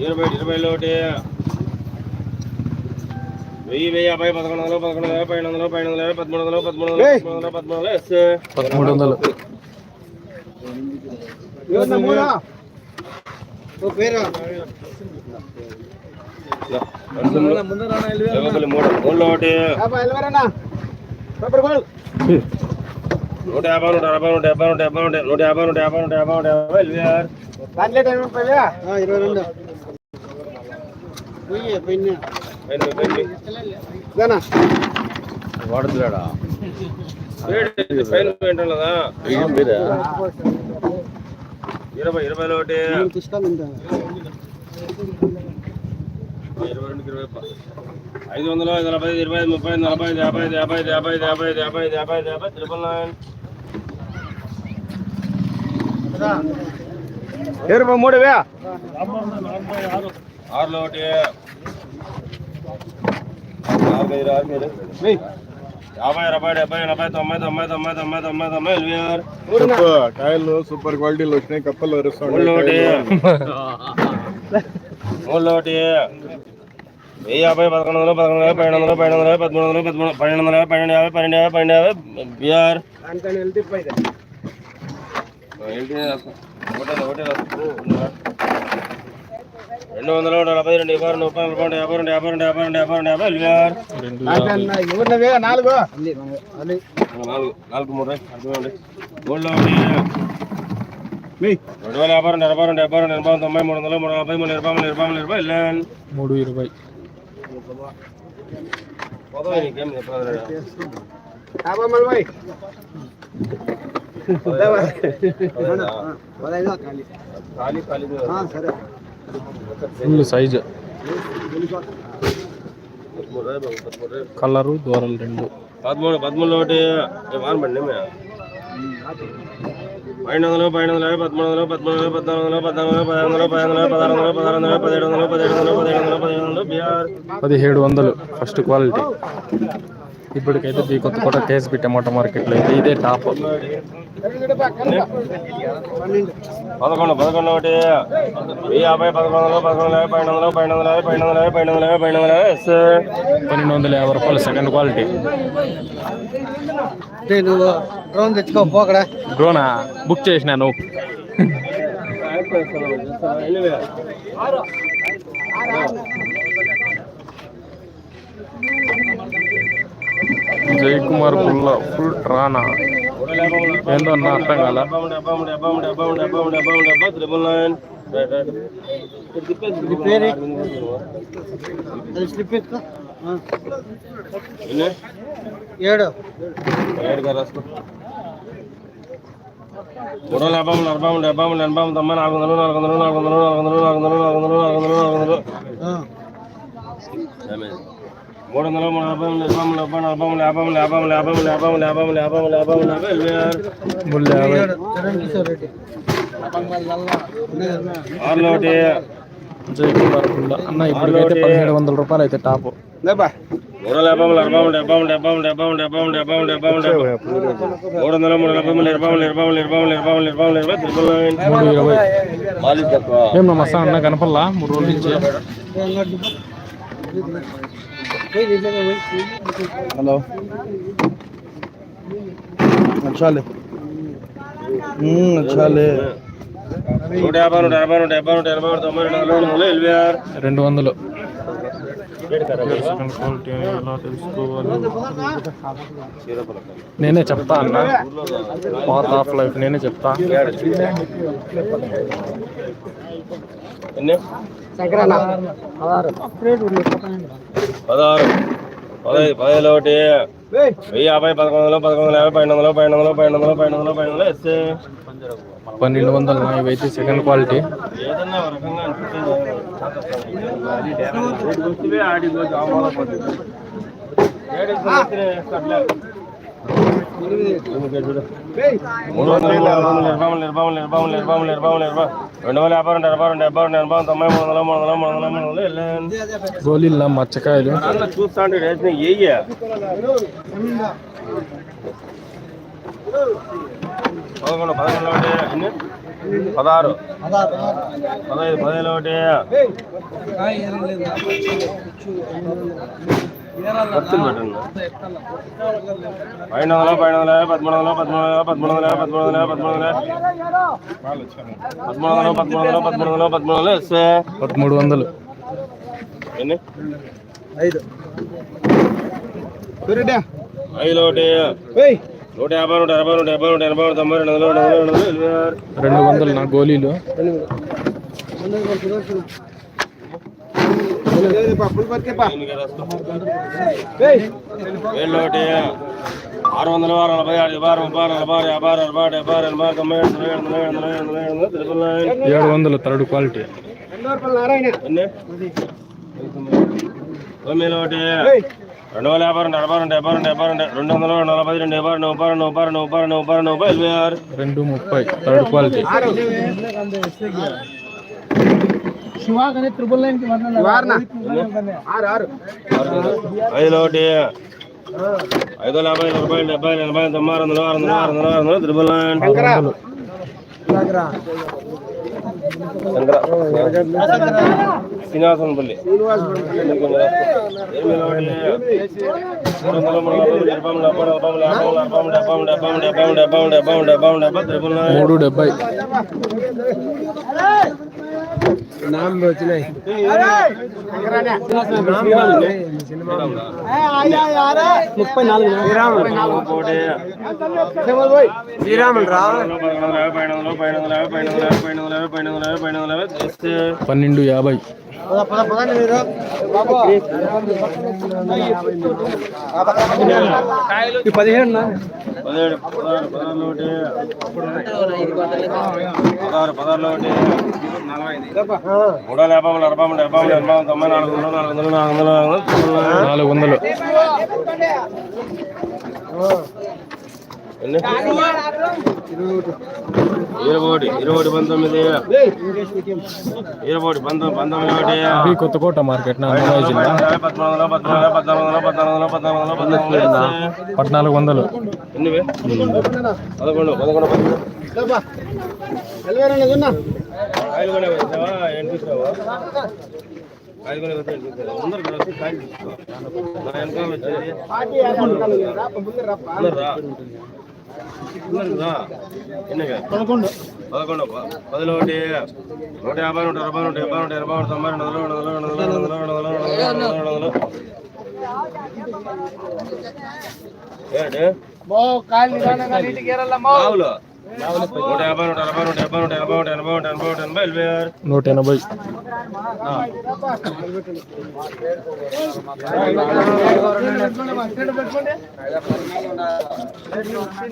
ఇరవై ఇరవై ఒకటి వెయ్యి వెయ్యి యాభై పదకొండు వందలు పదకొండు వందలు పన్నెండు వందలు పన్నెండు వందలు పదమూడు వందలు పదమూడు వందలు పదమూడు వందలు ఎస్. పదమూడు వందలు. నూట యాభై నూట అరవై నూట డెబ్బై నూట డెబ్బై నూట యాభై నూట యాభై నూట యాభై నూట యాభై ఎల్వి ఆర్ ఇరవై రెండు వాడుతున్నాడా ఇరవై ఇరవై ఒకటి ఇరవై రెండు ఇరవై ఐదు వందలు ఐదు నలభై ఐదు ఇరవై ఐదు ముప్పై ఐదు నలభై ఐదు యాభై ఐదు యాభై ఐదు యాభై ఐదు యాభై ఐదు యాభై ఐదు యాభై ఐదు యాభై త్రిపుల్ నైన్ ఇరవై మూడు వే. ఆరులో ఒకటి. ఆరు ఐదు ఆరు మీరు. యాభై అరవై డెబ్బై ఎనభై తొంభై తొంభై తొంభై తొంభై తొంభై తొంభై ఎనభై ఆరు. కాయలు సూపర్ క్వాలిటీలో వచ్చినాయి కప్పలు మూడు ఒకటి. మూడు ఒకటి. వెయ్యి యాభై పదకొండు వందలు పదకొండు వందలు పన్నెండు వందలు పన్నెండు వందలు పదమూడు వందలు పదమూడు పన్నెండు వందల పన్నెండు యాభై పన్నెండు యాభై పన్నెండు యాభై బీఆర్. రెండు వందల నలభై రెండు యాభై రెండు ముప్పై నలభై రెండు యాభై రెండు యాభై రెండు యాభై రెండు యాభై రెండు యాభై నాలుగు నాలుగు నాలుగు మూడు రైట్ అర్థమైంది మూడులో ఒకటి రెండు వేల యాభై రెండు ఎనభై రెండు డెబ్బై రెండు ఎనభై తొంభై మూడు వందలు మూడు నలభై మూడు ఇరవై మూడు ఇరవై మూడు ఇరవై ఎల్లాన్ మూడు ఇరవై యాభై సరే ఫుల్ సైజు కలరు దూరలు రెండు పదమూడు పదమూడు ఒకటి వారమండి పన్నెండు వందలు పన్నెండు వందలు పదమూడు వందలు పదమూడు వందలు పద్నాలుగు వందలు పద్నాలుగు వందలు పదిహేను వందలు పదహారు వందలు పదహారు వందలు పదిహేడు వందలు పదిహేడు వందలు పదిహేడు వందలు పదిహేడు వందలు బీఆర్ పదిహేడు వందలు ఫస్ట్ క్వాలిటీ ఇప్పటికైతే ఈ కొత్త కొత్త కేసు టమాటో మార్కెట్లో అయితే ఇదే టాప్. పదకొండు పదకొండు ఒకటి. యాభై పదకొండు వందలు పదకొండు వందల పన్నెండు వందలు పన్నెండు వందల పన్నెండు వందల పన్నెండు వందల పన్నెండు వందల ఎస్. పన్నెండు వందల యాభై రూపాయలు సెకండ్ క్వాలిటీ. నువ్వు డ్రోన్ తెచ్చుకో పోకడా డ్రోనా? బుక్ చేసినాను జై కుమార్ పుల్ల ఫుల్ ట్రానా ఏందో అన్న అర్థం కాల? అది స్లిప్ ఎత్తుకో ఏడు. మూడు వందల యాభై మూడు అరవై మూడు డెబ్బై మూడు ఎనభై మూడు తొంభై నాలుగు వందలు నాలుగు వందలు నాలుగు వందలు నాలుగు వందలు నాలుగు వందలు నాలుగు వందలు నాలుగు వందలు నాలుగు వందలు. మూడు వందలు మూడు మూడు ఇరవై. మూడు డెబ్బై నలభై మూడు యాభై యాభై యాభై యాభై యాభై యాభై యాభై యాభై ఇరవై ఆరు ముళ్ళు యాభై ఏడు చరణ్ కిషోర్ రెడ్డి ఆరులో ఒకటి జై కుమార్ పుల్ల అన్న ఇప్పటికైతే పదిహేడు వందల రూపాయలు అయితే టాప్ మూడు వందల యాభై అరవై డెబ్బై డెబ్బై డెబ్బై డెబ్బై డెబ్బై డెబ్బై డెబ్బై మూడు వందల మూడు నలభై మూడు ఇరవై ఇరవై ఇరవై ఇరవై ఇరవై ఇరవై మూడు ఇరవై ఏం నా మస్తా అన్న కనపల్లా మూడు రోజుల నుంచి హలో నచ్చాలి నచ్చాలి నూట యాభై నూట యాభై నూట యాభై నూట ఎనభై తొంభై నూట నలభై మూడు ఎల్వీ రెండు వందలు. నేనే చెప్తా అన్న. పాత్ ఆఫ్ లైఫ్ నేనే చెప్తా. పదహారు పదహైదు పదహైదు ఒకటి వెయ్యి యాభై పదకొండు వందలు పదకొండు వందల యాభై పన్నెండు వందలు పన్నెండు వందలు పన్నెండు వందలు పన్నెండు వందలు పన్నెండు వందలు పన్నెండు వందలు ఇవైతే సెకండ్ క్వాలిటీ ఏదన్నా రకంగా అనిపిస్తుంది మూడు వందల ఎనభై వందల ఎనభై వందల ఎనభై వందల రెండు వందల యాభై రెండు ఎనభై డెబ్బై రెండు ఎనభై తొంభై వందల వందల మూడు మచ్చకాయలు చూస్తాండి రేసిన పదకొండు పదకొండు ఒకటి పదహారు. పదహైదు పదిహేను ఒకటి. ఖర్చులు పెట్టండి. పైన వందల పైన వందల పదమూడు వందల పదమూడు వందల పదమూడు వందల పదమూడు వందల పదమూడు వందల. పదమూడు వందల పదమూడు వందల పదమూడు వందల ఎస్ పదమూడు వందలు ఎన్ని ఐదు ఒకటి నూట యాభై నూట అరవై నూట డెబ్బై నూట ఎనభై నూట తొంభై రెండు వందలు రెండు వందలు రెండు రెండు వందలు. నా గోళీలు ఫుల్ బతికేపా దీనికి రాసుకో. ఏయ్ వేళ్ళు ఒకటి ఆరు వందలు ఆరు నలభై ఆరు యాభై ఆరు ముప్పై ఆరు నలభై ఆరు యాభై ఆరు అరవై ఆరు డెబ్బై ఆరు ఎనభై ఆరు తొంభై ఏడు తొంభై ఏడు తొంభై ఏడు తొంభై ఏడు తొంభై ఏడు తొంభై ఏడు తొంభై ఏడు ఏడు వందలు థర్డ్ క్వాలిటీ నారాయణ ఎన్ని తొమ్మిది ఒకటి రెండు వేల యాభై రెండు అరవై రెండు డెబ్బై రెండు డెబ్బై రెండు రెండు వందలు రెండు నలభై రెండు డెబ్బై రెండు ముప్పై రెండు ముప్పై రెండు ముప్పై రెండు ముప్పై రెండు ముప్పై ఎనభై ఆరు రెండు ముప్పై థర్డ్ క్వాలిటీ Sinasan beli. नाम बोच नहीं नाम बोले सिनेमा आया यार 34 శ్రీరామ్ శ్రీరామ్ భాయ్ శ్రీరామ్ రా 12 50 పదిహేను పదిహేడు పదహారు పదహారులో ఒకటి పదహారు పదహారులో ఒకటి మూడో యాభై మూడు అరవై మూడు ఎనభై మూడు ఎనభై తొంభై నాలుగు వందలు నాలుగు వందలు నాలుగు వందలు నాలుగు వందలు ఇరవై ఒకటి ఇరవై ఒకటి పంతొమ్మిది ఇరవై ఒకటి పంతొమ్మిది పంతొమ్మిది ఒకటి కొత్తకోట మార్కెట్ పద్నాలుగు వందలు పదకొండు పదకొండు పదకొండు అందరు పదకొండు పదకొండు పదిలోటి నూట యాభై నూట అరవై నూట డెబ్బై నూట ఎనభై నూట తొంభై నూట నూట ఏంటి కాళ్ళు నూట యాభై నూట అరవై నూట డెబ్బై నూట ఎనభై నూట ఎనభై నూట ఎనభై నూట ఎనభై ఎనభై ఆరు నూట ఎనభై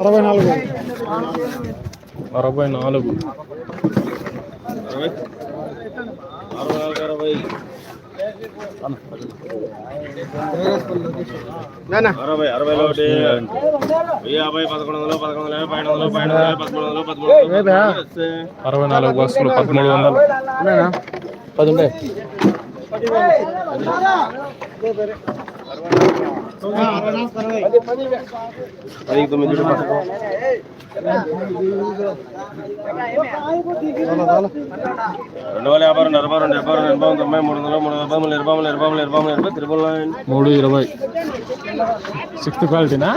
అరవై నాలుగు అరవై నాలుగు అరవై అరవై నాలుగు అరవై అరవై అరవై ఒకటి. వెయ్యి యాభై పదకొండు వందలు పదకొండు వందల యాభై పన్నెండు వందలు పన్నెండు వందలు పదమూడు వందలు పదమూడు అరవై నాలుగు బస్సులు పదమూడు వందలు పది ఉంటాయి తొమ్మిది రెండు వేల యాభై రెండు అరవై రెండు డెబ్బై రెండు ఎనభై తొంభై మూడు వందల మూడు వందల మూడు ఇరవై మూడు ఇరవై మూడు ఇరవై మూడు ఇరవై త్రిపుల్ నైన్ మూడు ఇరవై సిక్స్త్ క్వాలిటీనా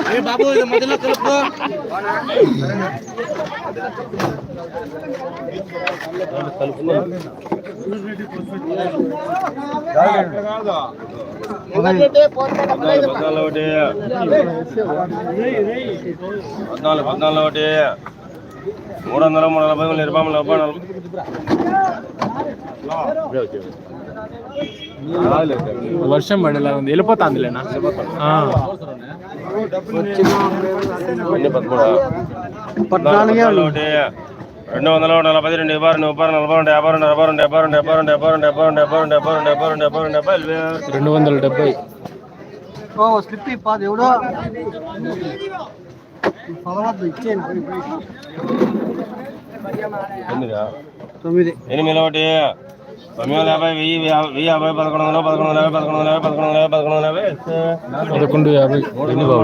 పద్నాలుగు పద్నాలుగు ఒకటి పద్నాలుగు పద్నాలుగు ఒకటి మూడు వందలు మూడు నలభై మూడు ఇరవై మూడు నలభై నలభై వర్షం పడేలా ఉంది వెళ్ళిపోతాందిలేనా ఆ. రెండు వందల నలభై రెండు ఇరవై రెండు ముప్పై నలభై రెండు యాభై రెండు అరవై రెండు డెబ్బై రెండు డెబ్బై రెండు డెబ్బై రెండు డెబ్బై రెండు డెబ్బై రెండు డెబ్బై రెండు డెబ్బై రెండు డెబ్బై రెండు డెబ్బై రెండు వందల డెబ్బై ఓ స్లిప్ ఇప్పదు ఎవడో పదవద్దు ఇచ్చేయండి తొమ్మిది ఎనిమిది ఒకటి పదకొండు యాభై ఎన్ని బాబు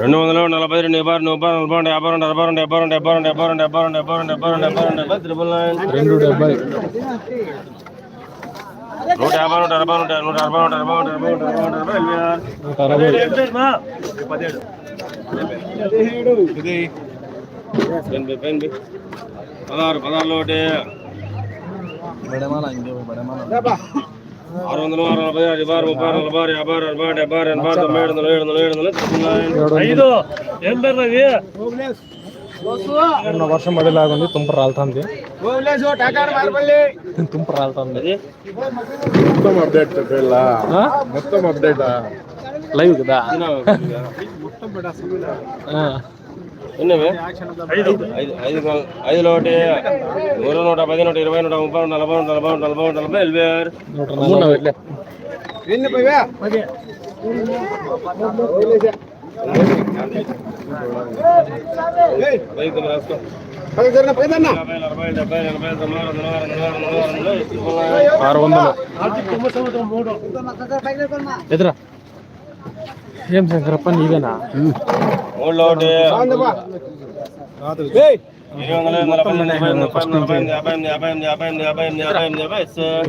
రెండు వందల నలభై రెండు యాభై నలభై నలభై రెండు యాభై రెండు అరవై రెండు డెబ్బై రెండు డెబ్బై రెండు డెబ్బై రెండు డెబ్బై రెండు డెబ్బై రెండు డెబ్బై రెండు డెబ్బై రెండు డెబ్బై త్రిబుల్ నైన్ రెండు డెబ్బై నూట యాభై నూట అరవై నూట నూట అరవై నూట అరవై నూట అరవై నూట అరవై నూట అరవై ఎనభై అరవై ఎనభై ఎనభై పదహారు పదహారులో ఒకటి ఆరు వందలు ఆరు నలభై ఆరు ఇరవై ఆరు ముప్పై ఆరు నలభై ఆరు యాభై ఆరు అరవై ఆరు డెబ్బై ఆరు ఎనభై ఆరు తొంభై ఏడు వందలు ఏడు వందలు ఏడు వందలు త్రిబుల్ నైన్ ఐదు నిన్న వర్షం పడేలాగుంది తుంప రాలుతుంది తుంప రాలుతుంది అది మొత్తం అప్డేట్ చెప్పేలా ఆ? మొత్తం అప్డేట్ లైవ్ కదా ఉన్నవే ఐదు నూట నూరు నూట పది నూట ఇరవై నూట ముప్పై నలభై నూట నలభై నలభై నూట నలభై ఎల్వే రాసుకో ఆరు వందలు ఎదురా ఏం శంకరప్ప నీవేనా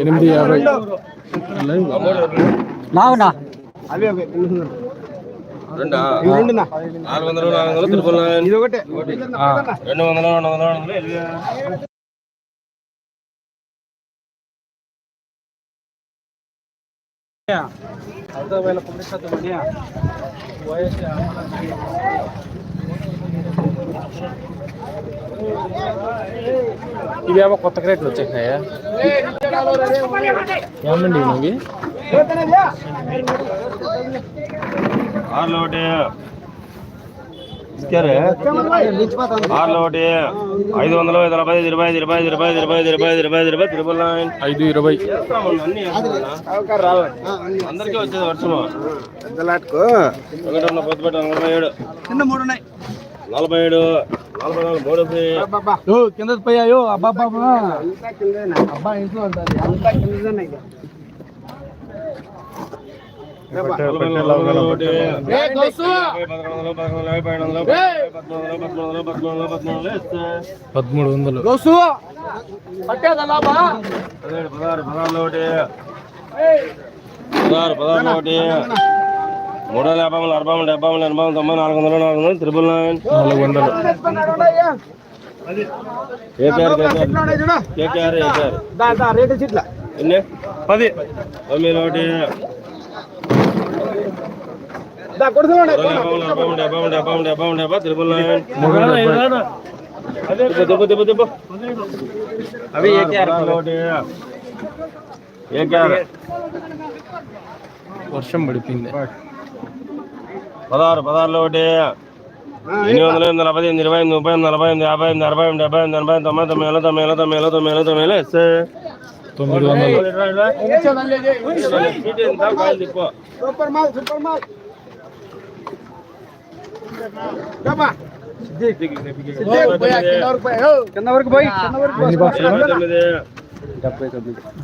ఎనిమిది యాభై నావునా నాలుగు వందలు నాలుగు వందలు తిరుపతి ఇది ఒకటే రెండు వందలు రెండు వందలు రెండు వందలు Yeah. ఎనభై ఆరు. ఇవేమో కొత్త క్రేట్లు వచ్చేసినాయా? ఏమండి ఇవి? ఆరులో ఒకటి. ఆరులో ఒకటి ఐదు వందలు ఐదు నలభై ఐదు ఇరవై ఐదు ఇరవై ఐదు ఇరవై ఐదు ఇరవై ఐదు ఇరవై ఐదు ఇరవై ఐదు ఇరవై త్రిబుల్ నైన్ ఐదు ఇరవై. అందరికీ వచ్చేది వర్షము. ఒకటి ఉన్న పొద్దు పెట్ట నలభై ఏడు. కింద మూడు ఉన్నాయి. నలభై ఏడు నలభై నాలుగు మూడు. కింద పోయాయో అబ్బా అబ్బా ఇంట్లో లాభా పదిహేడు పదహారు పదహారులో ఒకటి పదహారు పదహారులో ఒకటి మూడు వందల యాభై మూడు అరవై మూడు డెబ్బై మూడు ఎనభై మూడు తొంభై నాలుగు వందలు నాలుగు వందలు త్రిబుల్ నైన్ నాలుగు వందలు. KKR KKR. KKR KKR. Rate చిట్ల. ఎన్ని? పది. తొమ్మిది ఒకటి. అవి వర్షం పడిపోయింది పదహారు పదహారులో ఒకటి ఎనిమిది వందల ఎనిమిది నలభై ఎనిమిది ఇరవై ఎనిమిది ముప్పై ఎనిమిది నలభై ఎనిమిది యాభై ఎనిమిది అరవై ఎనిమిది డెబ్బై ఎనిమిది ఎనభై తొంభై తొమ్మిది వేల తొమ్మిది వేల తొమ్మిది వేల తొమ్మిది వేల తొమ్మిది వేల ఎస్ తొమ్మిది వందలు సూపర్ మాల్ సూపర్ మాల్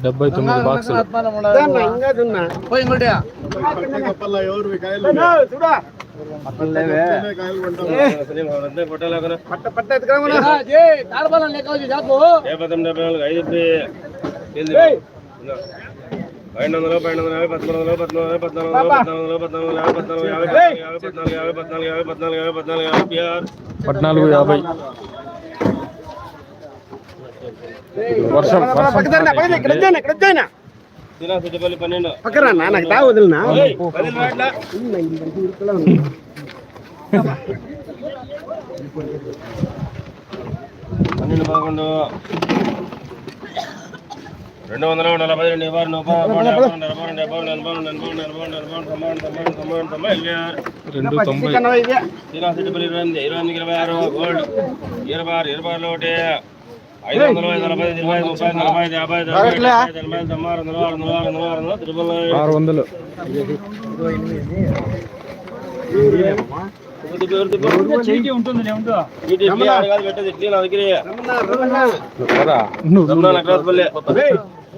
డెబ్బై తొమ్మిది బాక్స్ పట్ట పన్నెండు వందలు పన్నెండు వందల యాభై పదమూడు వందలు పద్నాలుగు వందలు పద్నాలుగు వందలు పద్నాలుగు వందలు యాభై పద్నాలుగు యాభై పద్నాలుగు యాభై పద్నాలుగు యాభై పద్నాలుగు యాభై పద్నాలుగు యాభై పిఆర్ పద్నాలుగు యాభై వర్షం పన్నెండు నాకు తా వదిలినా పదకొండు రెండు వందల నలభై రెండు ఇరవై నలభై రెండు రెండు రెండు రెండు రెండు రెండు తొంభై రెండు తొంభై రెండు తొంభై రెండు తొంభై ఇరవై రెండు ఇరవై ఎనిమిది ఇరవై ఎనిమిది ఇరవై ఆరు గోల్డ్ ఇరవై ఆరు ఇరవై ఆరులో ఒకటి ఐదు వందలు నలభై ఇరవై ముప్పై నలభై ఐదు యాభై ఎనభై ఐదు తొంభై ఆరు వందలు ఆరు వందలు ఆరు వందలు ఆరు ఆరులో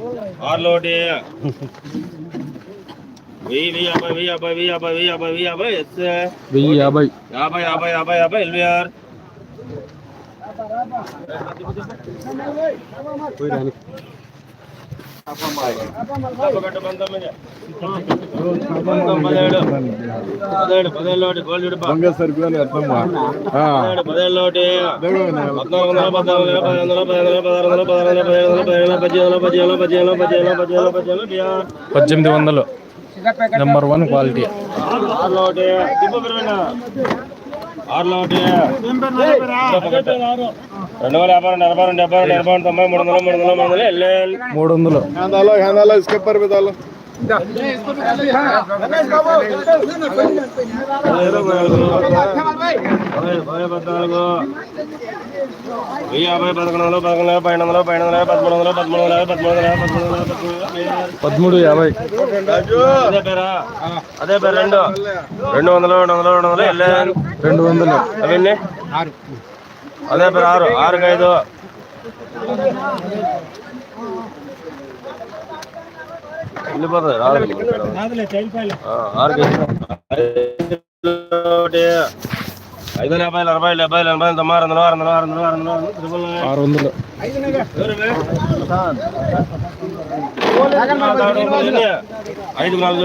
ఒకటి వెయ్యి వెయ్యి యాభై వెయ్యి యాభై వెయ్యి యాభై వెయ్యి యాభై వెయ్యి యాభై ఎస్ వెయ్యి యాభై యాభై యాభై యాభై యాభై ఎల్వి ఆర్ పదిహేడు పదిహేడు పదిహేడు ఒకటి పద్నాలుగు వందల. పద్నాలుగు వందల వందల పదహారు వందల పదహారు వందల పదిహేను వందల పదిహేను వందల పదిహేను వందల వందల వందల వందల పద్దెనిమిది వందలు నెంబర్ వన్ క్వాలిటీ ఆరులో ఒకటి రెండు వేల యాభై రెండు ఎనభై రెండు డెబ్బై రెండు ఎనభై రెండు తొంభై మూడు వందల మూడు వందల మూడు వందల మూడు వందలు హ్యాండాలో హ్యాండాలో స్కెప్పర్ పెదాలో పద్నాలుగు పదమూడు యాభై. అదే పేరా. రెండు. రెండు వందలు రెండు వందలు రెండు వందలు. రెండు వందలు. అవన్నీ అదే పేరు ఆరు. ఆరుకి ఐదు. వెళ్ళిపోతుంది ఆరుకి ఐదు. వందల యాభై అరవై డెబ్బై ఎనభై తొంభై ఆరు వందలు ఆరు వందలు ఆరు వందలు ఆరు ఆరు ఐదు నాలుగు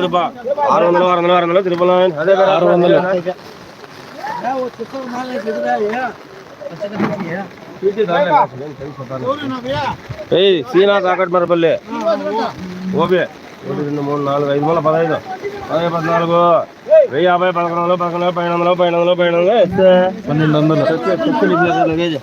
ఆరు వందలు ఆరు వందలు ఆరు వందలు. త్రిపుల్ నైన్ అదే ఆరు వందలు. ఏయ్ సీనా తాకట్ మరపల్లి ఓపే. ఒకటి రెండు మూడు నాలుగు ఐదు వందల పదహైదు. పదహైదు పద్నాలుగు. వెయ్యి యాభై పదకొండు వందలు పదకొండు వందలు పన్నెండు వందలు పన్నెండు వందలు పన్నెండు వందలు. పన్నెండు